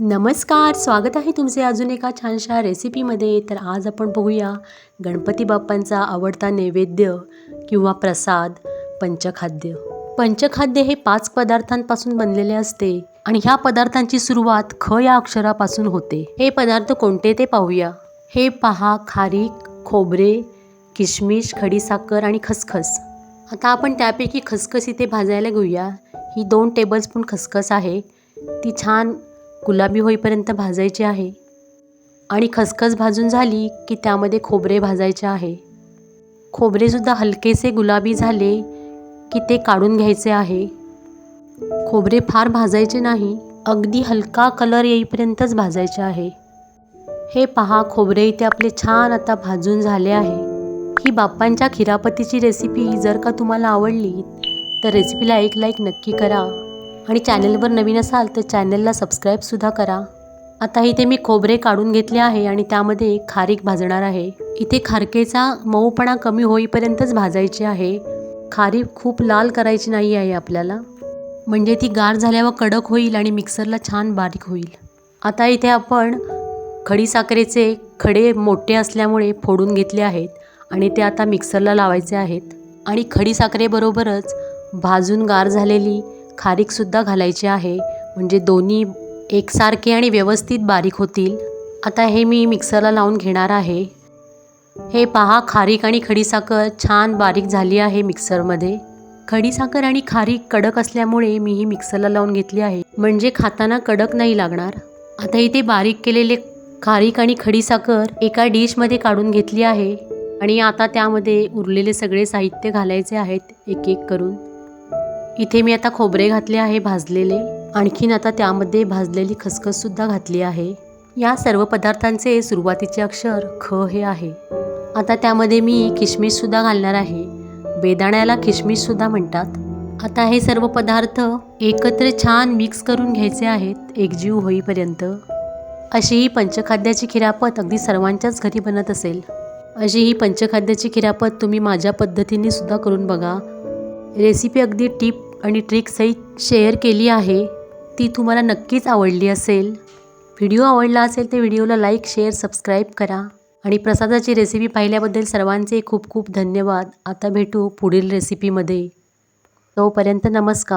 नमस्कार स्वागत आहे तुमचे अजून एका छानशा रेसिपीमध्ये. तर आज आपण बघूया गणपती बाप्पांचा आवडता नैवेद्य किंवा प्रसाद पंचखाद्य. पंचखाद्य हे पाच पदार्थांपासून बनलेले असते आणि ह्या पदार्थांची सुरुवात ख या अक्षरापासून होते. हे पदार्थ कोणते ते पाहूया. हे पहा खारीक खोबरे किशमिश खडीसाखर आणि खसखस. आता आपण त्यापैकी खसखस इथे भाजायला घेऊया. ही दोन टेबलस्पून खसखस आहे. ती छान गुलाबी होईपर्यंत भाजायची आहे. आणि खसखस भाजून झाली की त्यामध्ये खोबरे भाजायचे आहे. खोबरेसुद्धा हलकेसे गुलाबी झाले की ते काढून घ्यायचे आहे. खोबरे फार भाजायचे नाही अगदी हलका कलर येईपर्यंतच भाजायचे आहे. हे पहा खोबरे इथे आपले छान आता भाजून झाले आहे. ही बाप्पांच्या खिरापतीची रेसिपी जर का तुम्हाला आवडली तर रेसिपीला एक लाईक नक्की करा. आणि चॅनलवर नवीन असाल तर चॅनलला सबस्क्राईबसुद्धा करा. आता इथे मी खोबरे काढून घेतले आहे आणि त्यामध्ये खारीक भाजणार आहे. इथे खारकेचा मऊपणा कमी होईपर्यंतच भाजायची आहे. खारीक खूप लाल करायची नाही आहे आपल्याला. म्हणजे ती गार झाल्यावर कडक होईल आणि मिक्सरला छान बारीक होईल. आता इथे आपण खडीसाखरेचे खडे मोठे असल्यामुळे फोडून घेतले आहेत आणि ते आता मिक्सरला लावायचे आहेत. आणि खडीसाखरेबरोबरच भाजून गार झालेली खारीकसुद्धा घालायची आहे. म्हणजे दोन्ही एकसारखे आणि व्यवस्थित बारीक होतील. आता हे मी मिक्सरला लावून घेणार आहे. हे पहा खारीक आणि खडीसाखर छान बारीक झाली आहे मिक्सरमध्ये. खडीसाखर आणि खारीक कडक असल्यामुळे मी ही मिक्सरला लावून घेतली आहे. म्हणजे खाताना कडक नाही लागणार. आता इथे बारीक केलेले खारीक आणि खडीसाखर एका डिशमध्ये काढून घेतली आहे. आणि आता त्यामध्ये उरलेले सगळे साहित्य घालायचे आहेत एक एक करून. इथे मी आता खोबरे घातले आहे भाजलेले. आणखीन आता त्यामध्ये भाजलेली खसखससुद्धा घातली आहे. या सर्व पदार्थांचे सुरुवातीचे अक्षर ख हे आहे. आता त्यामध्ये मी किशमिशसुद्धा घालणार आहे. बेदाण्याला किशमिशसुद्धा म्हणतात. आता हे सर्व पदार्थ एकत्र छान मिक्स करून घ्यायचे आहेत एकजीव होईपर्यंत. अशी ही पंचखाद्याची खिरापत अगदी सर्वांच्याच घरी बनत असेल. अशी ही पंचखाद्याची खिरापत तुम्ही माझ्या पद्धतीने सुद्धा करून बघा. रेसिपी अगदी टिप आणि ट्रिकसहित शेअर केली आहे ती तुम्हाला नक्कीच आवडली असेल. व्हिडिओ आवडला असेल तर व्हिडिओला लाईक शेअर सबस्क्राईब करा. आणि प्रसादाची रेसिपी पाहिल्याबद्दल सर्वांचे खूप खूप धन्यवाद. आता भेटू पुढील रेसिपीमध्ये. तोपर्यंत नमस्कार.